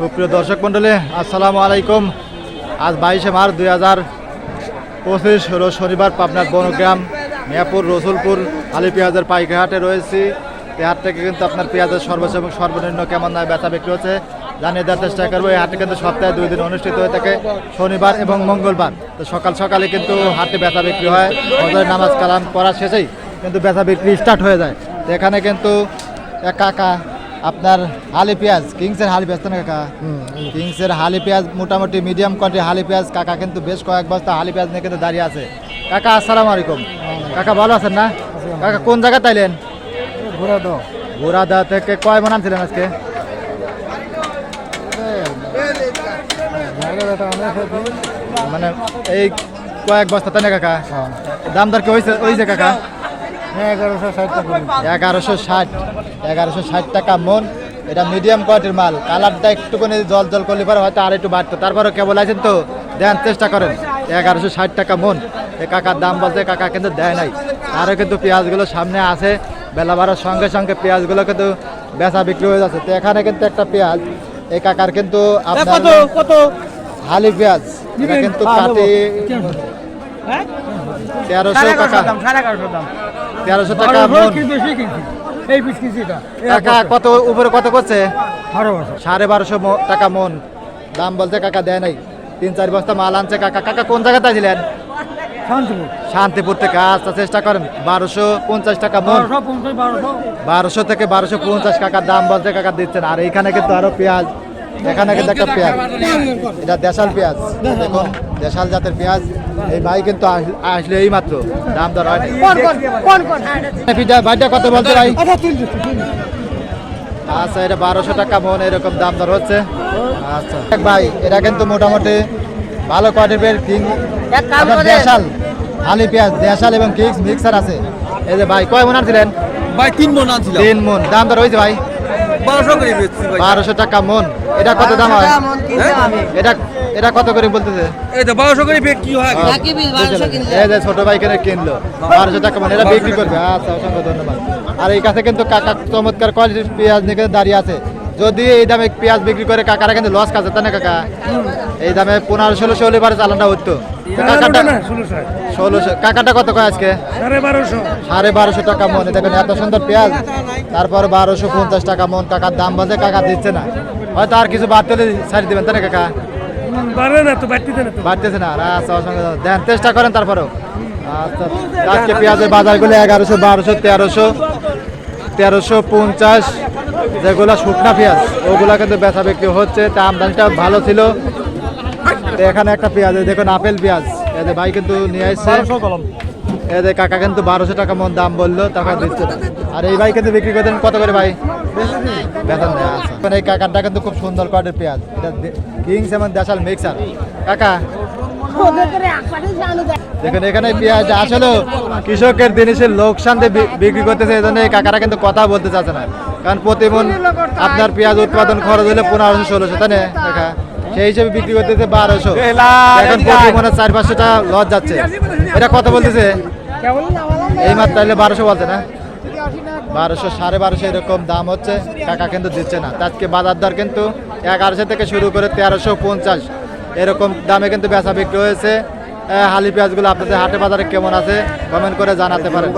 সুপ্রিয় দর্শক মণ্ডলী, আসসালামু আলাইকুম। আজ বাইশে মার্চ দুই হাজার পঁচিশ শনিবার পাবনার বনগ্রাম, মিয়াপুর, রসুলপুর, আলি পেঁয়াজের পাইকাহাটে রয়েছি। এই হাট থেকে কিন্তু আপনার পেঁয়াজের সর্বোচ্চ এবং সর্বনিম্ন কেমন দামে বেচা বিক্রি হচ্ছে জানিয়ে দেওয়ার চেষ্টা করব। এই হাটটি কিন্তু সপ্তাহে দুই দিন অনুষ্ঠিত হয়ে থাকে, শনিবার এবং মঙ্গলবার। তো সকাল সকালে কিন্তু হাটে বেচা বিক্রি হয়, ফজরের নামাজ কালাম করার শেষেই কিন্তু বেচা বিক্রি স্টার্ট হয়ে যায়। এখানে কিন্তু কাকা আপনার হালি পেঁয়াজ কিংসের হালি পেঁয়াজ তো না কাকা? কিংসের হালি পেঁয়াজ মোটামুটি মিডিয়াম কোয়ালিটি হালি পেঁয়াজ কাকা কিন্তু বেশ কয়েক বস্তা হালি পেঁয়াজ নিয়ে কিন্তু দাঁড়িয়ে আছে। কাকা আসসালামু আলাইকুম। কাকা ভালো আছেন না? কাকা কোন জায়গায় তাইলেন? ঘোরা দাও। ঘোড়াদা থেকে কয় মন আনছিলেন আজকে? মানে এই কয়েক বস্তা তাই না কাকা? দাম দর কি হয়েছে হয়েছে কাকা? হ্যাঁ এগারোশো ষাট টাকা এগারোশো ষাট টাকা মন। এটা মিডিয়াম কোয়ালিটির মাল। কালারটা একটুখানি জল জল করলে পরে হয়তো আর একটু বাড়তো। তারপরে কেবল আছেন তো? দেন চেষ্টা করেন। এগারোশো ষাট টাকা মন। এ কাকার দাম বলতে কাকা কিন্তু দেয় নাই। আরও কিন্তু পেঁয়াজগুলো সামনে আছে। বেলা বাড়ার সঙ্গে সঙ্গে পেঁয়াজগুলো কিন্তু বেচা বিক্রি হয়ে যাচ্ছে। তো এখানে কিন্তু একটা পেঁয়াজ। এই কাকার কিন্তু আপনার কত হালি পেঁয়াজ। কিন্তু কাটি তেরোশো টাকা। তেরোশো টাকা এই পিস কিনছি কাকা কত উপরে কত করছে? সাড়ে বারোশো টাকা মন। দাম বলতে কাকা দেয় নাই। তিন চার বস্তা মাল আনছে কাকা। কাকা কোন জায়গাতে ছিলেন শান্তিপুর। শান্তিপুর থেকে আচ্ছা চেষ্টা করেন। বারোশো পঞ্চাশ টাকা মন। বারোশো থেকে বারোশো পঞ্চাশ টাকার দাম বলতে কাকা দিচ্ছেন। আর এইখানে কিন্তু আরও পেঁয়াজ। এখানে কিন্তু একটা পেঁয়াজ। এটা দেশাল পেঁয়াজ। দেখুন দেশাল জাতের পেঁয়াজ। এই ভাই কিন্তু আসলে এই মাত্র দাম দর হয় ভাইটা কত বলছে ভাই? আচ্ছা আচ্ছা এটা বারোশো টাকা মন এরকম দাম দর হচ্ছে। আচ্ছা ভাই এটা কিন্তু মোটামুটি ভালো কোয়ালিটির কিং। দেশাল আলি পেঁয়াজ দেশাল এবং কিংস মিক্সার আছে। এই যে ভাই কয় মন আনছিলেন? ভাই তিন মন আনছিলাম। তিন মন। দাম দর হয়েছে ভাই? বারোশো টাকা মন। এটা কত দাম হয়? এটা এটা কত করে বলতেছে? এই তো বারোশো করে বিক্রি হয় এই যে ছোট ভাই কেন কিনলো। বারোশো টাকা মানে এটা বিক্রি করবে। আচ্ছা অসংখ্য ধন্যবাদ। আর এই কাছে কিন্তু কাকা চমৎকার কোয়ালিটির পেঁয়াজ নিয়ে কিন্তু দাঁড়িয়ে আছে। যদি এই দামে পেঁয়াজ বিক্রি করে কাকারা কিন্তু লস তাই না কাকা? এই দামে পনেরো ষোলোশো হলে পারে চালানটা হতো তো কাকাটা ষোলোশো ষোলোশো কাকাটা কত কয় আজকে? সাড়ে বারোশো। টাকা মন। দেখেন এত সুন্দর পেঁয়াজ। তারপর বারোশো পঞ্চাশ টাকা মন। কাকার দাম বাজে কাকা দিচ্ছে না। হয়তো আর কিছু বাড়তে হলে ছাড়ি দিবেন তাই না কাকা? বাড়ে না তো বাড়তিতে না তো। বাড়তেছে না আর আচ্ছা অসংখ্য দেন চেষ্টা করেন তারপরেও। আচ্ছা আজকে পেঁয়াজের বাজারগুলো এগারোশো বারোশো তেরোশো তেরোশো পঞ্চাশ যেগুলো শুকনা পেঁয়াজ ওগুলো কিন্তু বেচা বিক্রি হচ্ছে। তা আমদানিটা ভালো ছিল। এখানে একটা পেঁয়াজ দেখুন আপেল পেঁয়াজ। এদের ভাই কিন্তু নিয়ে আসছে। এদের কাকা কিন্তু বারোশো টাকা মন দাম বলল টাকা দিচ্ছে। না আর এই ভাই কিন্তু বিক্রি করতেন কত করে ভাই? বেতন দেয় আচ্ছা এই কাকারটা কিন্তু খুব সুন্দর কোয়ালিটির পেঁয়াজ। এটা কিংস এবং দেশাল মিক্সার। কাকা? দেখুন এখানে পেঁয়াজ আসলে কৃষকের জিনিসের লোকসান দিয়ে বিক্রি করতেছে এই জন্য এই কাকারা কিন্তু কথা বলতে চাচ্ছে না। কারণ প্রতি মন আপনার পেঁয়াজ উৎপাদন খরচ হলে পনেরোশো ষোলোশো তাই না কাকা? সেই হিসেবে বিক্রি করতেছে বারোশো। এখন প্রতি মনে চার পাঁচশো টাকা লস যাচ্ছে। এটা কথা বলতেছে? এই মাত্র তাহলে বারোশো বলছে না? বারোশো, সাড়ে বারোশো এরকম দাম হচ্ছে, টাকা কিন্তু দিচ্ছে না। আজকে বাজার দর কিন্তু এগারোশো থেকে শুরু করে তেরোশো পঞ্চাশ। এরকম দামে কিন্তু বেচা বিক্রি হয়েছে। হালি পেঁয়াজগুলো আপনাদের হাটে বাজারে কেমন আছে? কমেন্ট করে জানাতে পারেন।